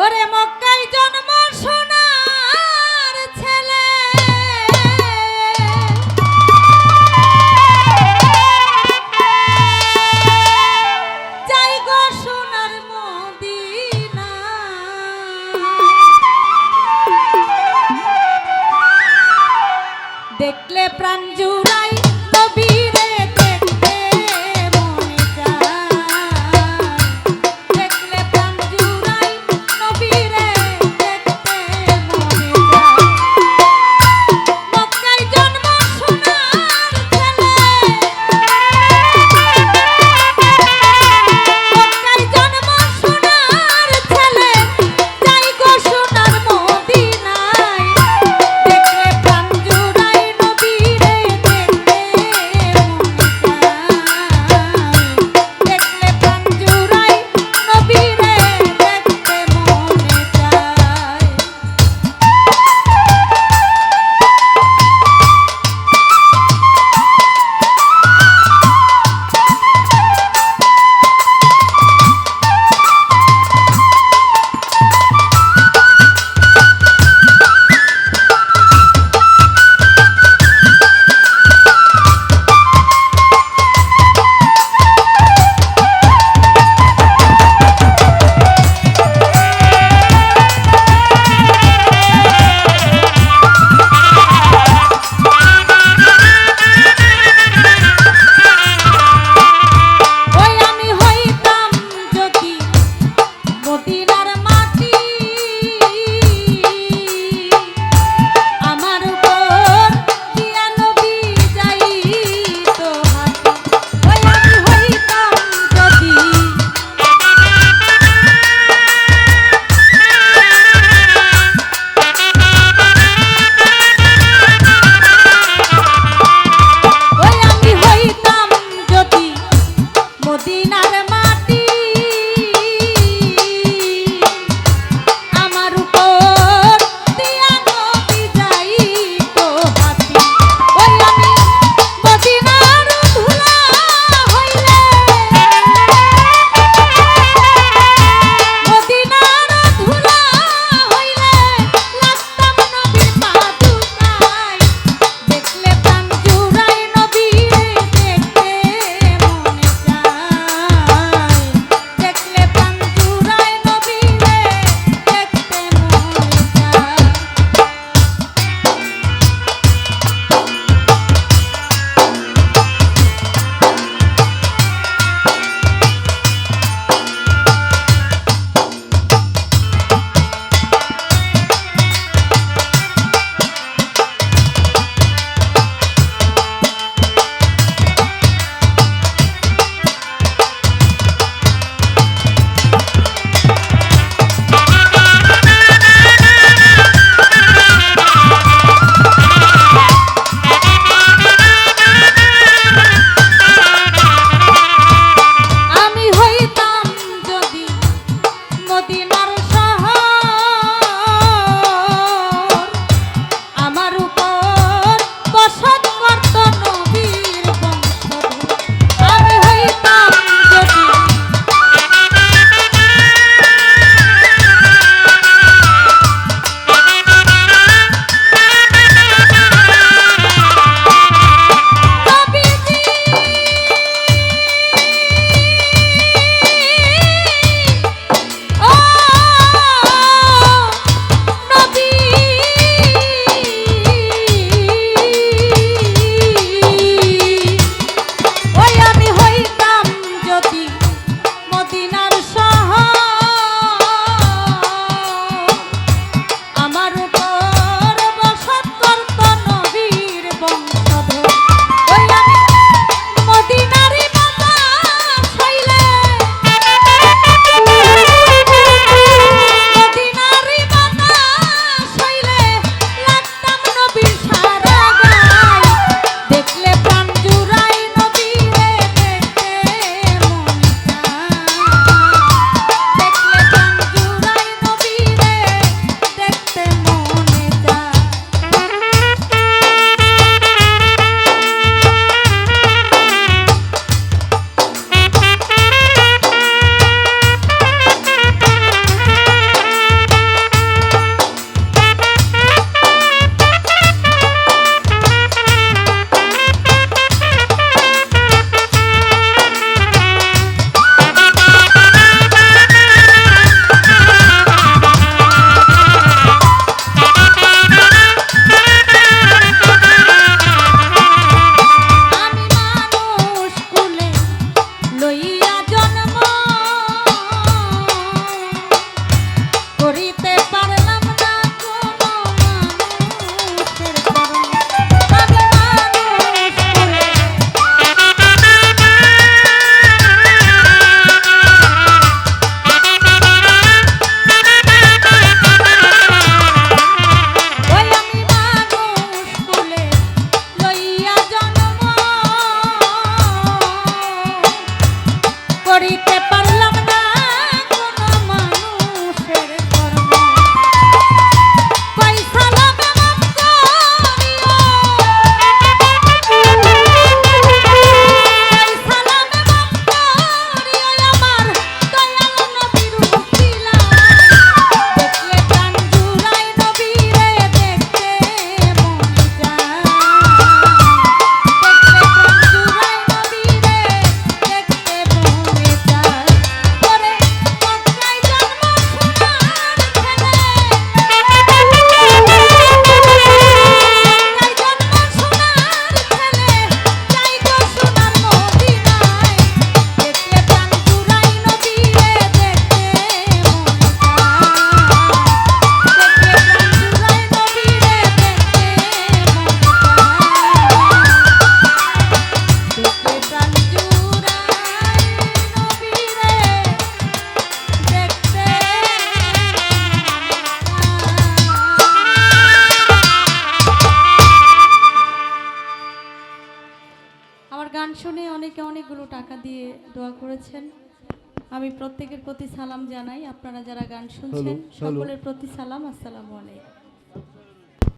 ওরে মক্কায় জন্ম সোনার ছেলে। দেখলে প্রাণ জুড়াই নবীরে Marita. গান শুনে অনেকে অনেকগুলো টাকা দিয়ে দোয়া করেছেন। আমি প্রত্যেকের প্রতি সালাম জানাই। আপনারা যারা গান শুনছেন। সকলের প্রতি সালাম। আসসালামু আলাইকুম।